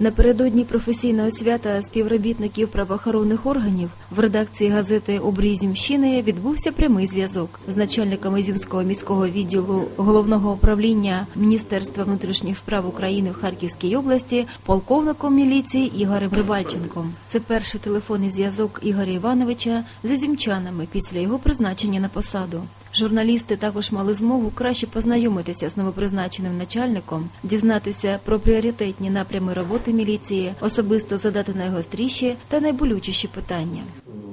Напередодні професійного свята співробітників правоохоронних органів в редакції газети «Обрій Зімщини» відбувся прямий зв'язок з начальником Ізюмського міського відділу головного управління Міністерства внутрішніх справ України в Харківській області, полковником міліції Ігорем Рибальченком. Це перший телефонний зв'язок Ігоря Івановича з ізюмчанами після його призначення на посаду. Журналісти також мали змогу краще познайомитися з новопризначеним начальником, дізнатися про пріоритетні напрями роботи міліції, особисто задати найгостріші та найболючіші питання.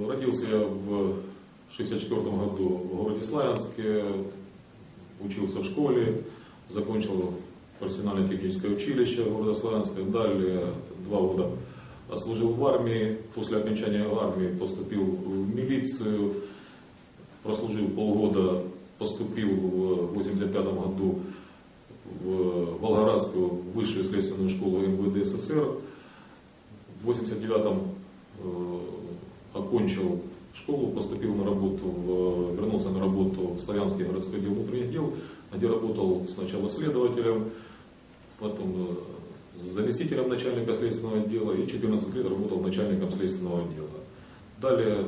Родился я в 64 году в городе Славянске, учился в школе, закончил профессионально-техническое училище города Славянска. Далее два года отслужил в армии. После окончания армии поступил в милицию. Прослужил полгода, поступил в 85 году в Волгоградскую высшую следственную школу МВД СССР. В 89-м э, окончил школу, поступил на работу, в, вернулся на работу в Славянский городской отдел внутренних дел, где работал сначала следователем, потом э, заместителем начальника следственного отдела и 14 лет работал начальником следственного отдела. Далее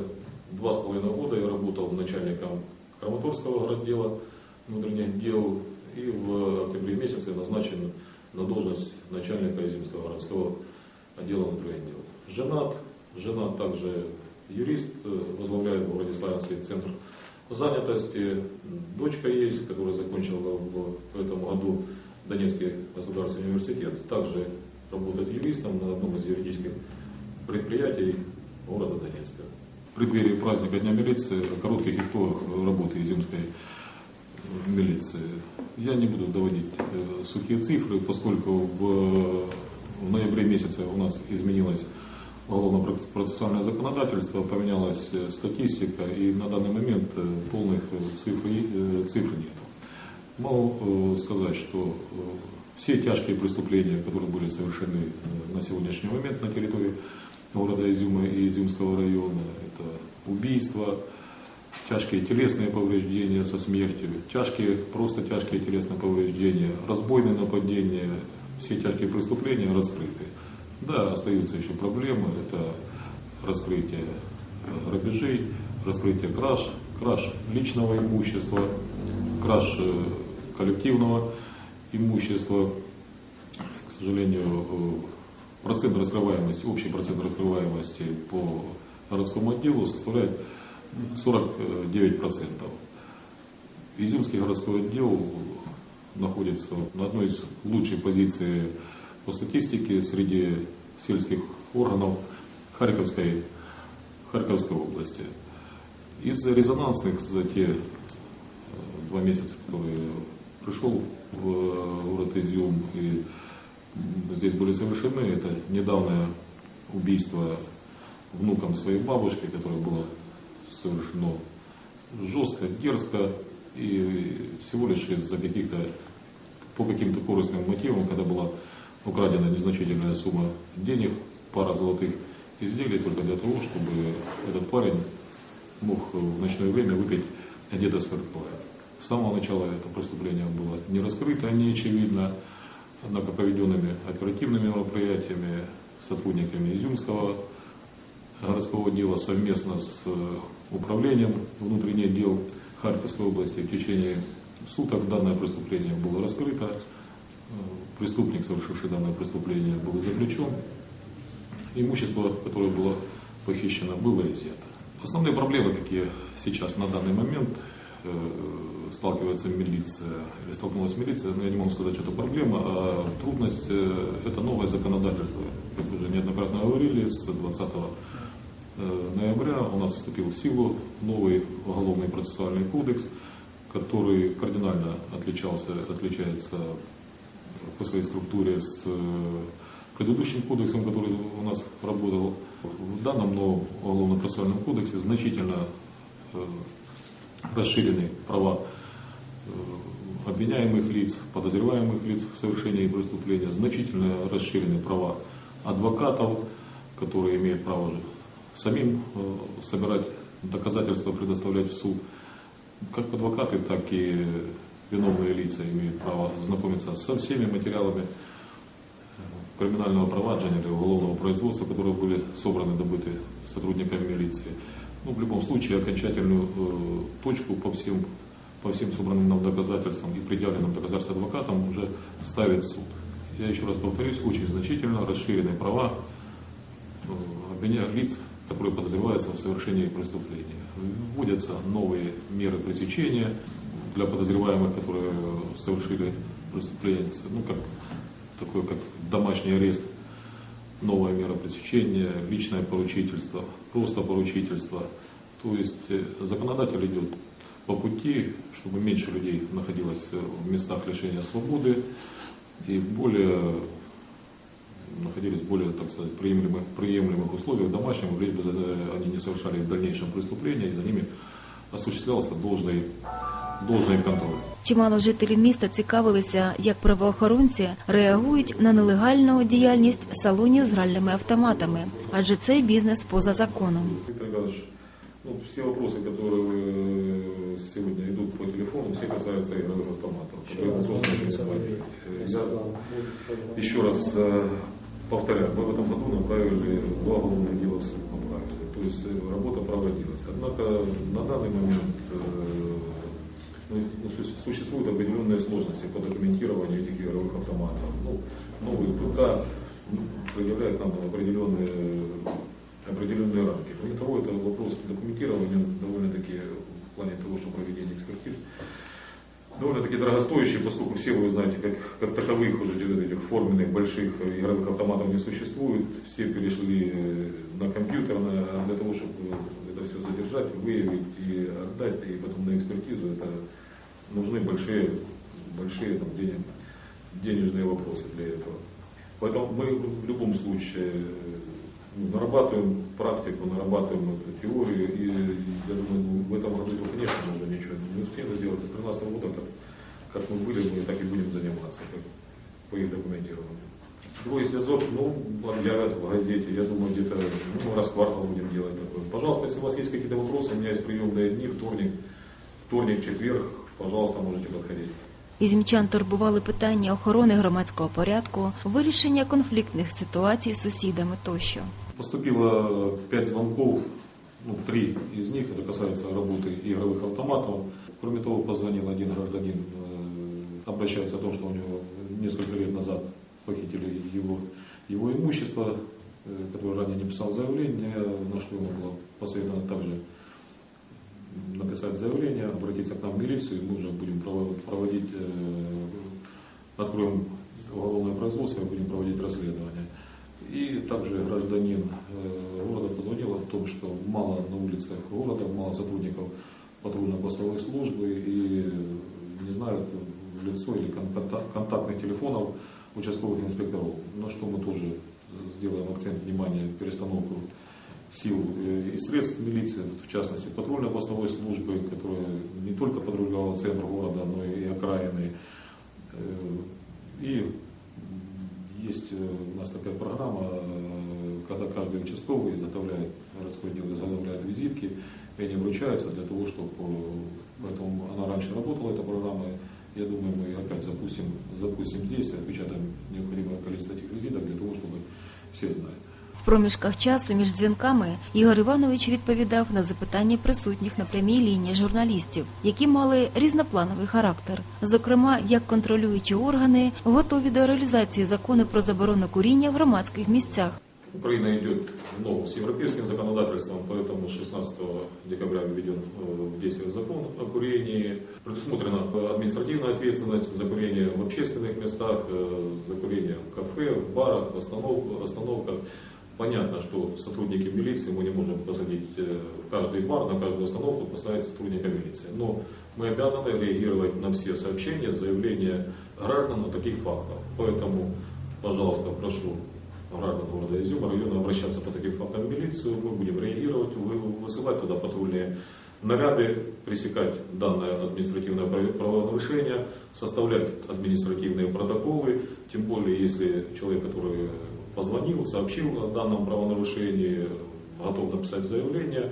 два с половиной года я работал начальником Краматорского городдела внутренних дел и в октябре месяце назначен на должность начальника Изюмского городского отдела внутренних дел. Женат, жена также юрист, возглавляет в городе Славянский центр занятости. Дочка есть, которая закончила в этом году Донецкий государственный университет, также работает юристом на одном из юридических предприятий города Донецка. Преддверии праздника Дня милиции, о коротких итогах работы Изюмской милиции. Я не буду доводить э, сухие цифры, поскольку в, в ноябре месяце у нас изменилось уголовно-процессуальное законодательство, поменялась э, статистика, и на данный момент э, полных цифр, цифр нет. Могу сказать, что все тяжкие преступления, которые были совершены на сегодняшний момент на территории города Изюма и Изюмского района, это убийства, тяжкие телесные повреждения со смертью, тяжкие, просто тяжкие телесные повреждения, разбойные нападения, все тяжкие преступления раскрыты. Да, остаются еще проблемы, это раскрытие э, грабежей, раскрытие краж, краж личного имущества, краж э, коллективного имущества. К сожалению, э, процент раскрываемости, общий процент раскрываемости по городскому отделу составляет 49%. Изюмский городской отдел находится на одной из лучших позиций по статистике среди сельских органов Харьковской, Харьковской области. Из резонансных за те э, два месяца, которые пришел в город Изюм и здесь были совершены, это недавнее убийство внуком своей бабушки, которое было совершено жестко, дерзко и всего лишь из-за каких-то, по каким-то корыстным мотивам, когда была украдена незначительная сумма денег, пара золотых изделий только для того, чтобы этот парень мог в ночное время выпить где-то. С самого начала это преступление было не раскрыто, не очевидно, однако проведенными оперативными мероприятиями сотрудниками Изюмского городского дела совместно с э, управлением внутренних дел Харьковской области в течение суток данное преступление было раскрыто. Э, Преступник, совершивший данное преступление, был заключен. Имущество, которое было похищено, было изъято. Основные проблемы, какие сейчас на данный момент сталкивается милиция или столкнулась милиция, но я не могу сказать, что это проблема, а трудность э, это новое законодательство. Как уже неоднократно говорили, с 20 э, ноября у нас вступил в силу новый уголовный процессуальный кодекс, который кардинально отличался, отличается по своей структуре с э, предыдущим кодексом, который у нас работал. В данном новом уголовно-процессуальном кодексе значительно э, расширены права э, обвиняемых лиц, подозреваемых лиц в совершении преступления, значительно расширены права адвокатов, которые имеют право же самим э, собирать доказательства, предоставлять в суд. Как адвокаты, так и виновные лица имеют право знакомиться со всеми материалами криминального проваджения или уголовного производства, которые были собраны, добыты сотрудниками милиции. Ну, в любом случае, окончательную э, точку по всем, по всем собранным нам доказательствам и предъявленным доказательствам адвокатам уже ставит суд. Я еще раз повторюсь, очень значительно расширены права э, лиц, которые подозреваются в совершении преступления. Вводятся новые меры пресечения для подозреваемых, которые совершили преступление, ну, как, такое как домашний арест, новая мера пресечения, личное поручительство, просто поручительство. То есть э, законодатель идет по пути, чтобы меньше людей находилось э, в местах лишения свободы и более находились в более, так сказать, приемлемых, приемлемых условиях домашнего, лишь бы э, они не совершали в дальнейшем преступления, и за ними осуществлялся должный, должный контроль. Чимало жителів міста цікавилися, як правоохоронці реагують на нелегальну діяльність салонів з гральними автоматами, адже цей бізнес поза законом. Виктор Иванович, ну, все вопросы, которые э, сегодня идут по телефону, все касаются игровых автоматов. Поэтому просто не понимаю. Э, Я еще раз э, повторяю, мы в этом году направили два уголовных дела в суд, направили. То есть э, работа проводилась. Однако на данный момент э, ну, ну, су- существуют определенные сложности по документированию этих игровых автоматов. Ну, новый ПК ну, предъявляет нам определенные, определенные рамки. Кроме того, это вопрос документирования довольно-таки в плане того, что проведение экспертиз довольно-таки дорогостоящий, поскольку все вы знаете, как, как таковых уже этих форменных больших игровых автоматов не существует. Все перешли э, на компьютерное, а для того, чтобы это все задержать, выявить и отдать, и потом на экспертизу, это нужны большие, большие там, денег- денежные вопросы для этого. Поэтому мы в любом случае э, ну, нарабатываем практику, нарабатываем эту теорию, и я думаю, ну, в этом году, конечно, мы уже ничего не успеем сделать. С 2013 года, как, как мы были, мы так и будем заниматься как по их документированию. Другой связок, ну, объявят в газете, я думаю, где-то ну, раз в квартал будем делать такое. Пожалуйста, если у вас есть какие-то вопросы, у меня есть приемные дни, вторник, вторник, четверг, пожалуйста, можете подходить. Ізмічан турбували питання охорони громадського порядку, вирішення конфліктних ситуацій з сусідами тощо. Поступило пять звонков, ну, три из них, это касается работы игровых автоматов. Кроме того, позвонил один гражданин, э, обращается о том, что у него несколько лет назад похитили его, его имущество, э, который ранее не писал заявление, на что ему было посоветовано также написать заявление, обратиться к нам в милицию, мы уже будем прово- проводить, э, откроем уголовное производство и будем проводить расследование. И также гражданин э, города позвонил о том, что мало на улицах города, мало сотрудников патрульно-постовой службы и не знают лицо или контактных телефонов участковых инспекторов. На что мы тоже сделаем акцент внимания перестановку сил э, и средств милиции, в частности патрульно-постовой службы, которая не только патрулировала центр города, но и окраины. Э, И есть э, у нас такая программа, э, когда каждый участковый изготовляет городской отдел изготовляет визитки, и они вручаются для того, чтобы поэтому она раньше работала, эта программа. Я думаю, мы опять запустим, запустим здесь, отпечатаем необходимое количество этих визиток для того, чтобы все знали. В проміжках часу між дзвінками Ігор Іванович відповідав на запитання присутніх на прямій лінії журналістів, які мали різноплановий характер. Зокрема, як контролюючі органи готові до реалізації закону про заборону куріння в громадських місцях. Украина идет ну, с европейским законодательством, поэтому с 16 декабря введен э, в действие закон о курении. Предусмотрена э, административная ответственность за курение в общественных местах, э, за курение в кафе, в барах, в останов- остановках. Понятно, что сотрудники милиции мы не можем посадить э, в каждый бар, на каждую остановку поставить сотрудника милиции. Но мы обязаны реагировать на все сообщения, заявления граждан о таких фактах. Поэтому, пожалуйста, прошу граждан города Изюма района обращаться по таким фактам в милицию. Мы будем реагировать, вы- высылать туда патрульные наряды, пресекать данное административное право- правонарушение, составлять административные протоколы, тем более если человек, который позвонил, сообщил о данном правонарушении, готов написать заявление,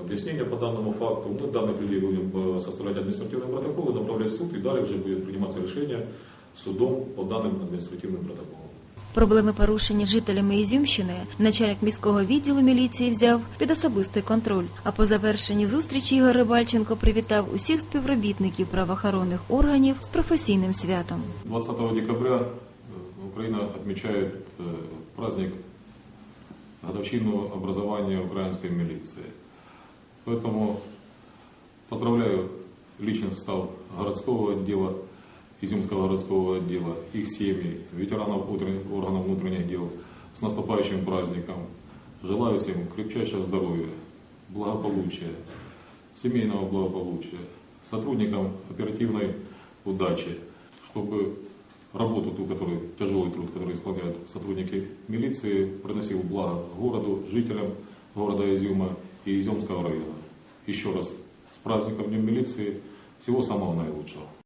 объяснение по данному факту, мы данных людей будем э, составлять административные протоколы, направлять в суд, и далее уже будет приниматься решение судом по данным административным протоколам. Проблеми порушені жителями Ізюмщини начальник міського відділу міліції взяв під особистий контроль. А по завершенні зустрічі Ігор Рибальченко привітав усіх співробітників правоохоронних органів з професійним святом. 20 декабря э, Украина отмечает э, праздник годовщину образования украинской милиции. Поэтому поздравляю личный состав городского отдела, Изюмского городского отдела, их семьи, ветеранов органов внутренних дел с наступающим праздником. Желаю всем крепчайшего здоровья, благополучия, семейного благополучия, сотрудникам оперативной удачи, чтобы работу, ту, которую, тяжелый труд, который исполняют сотрудники милиции, приносил благо городу, жителям города Изюма и Изюмского района. Еще раз с праздником Днем милиции. Всего самого наилучшего.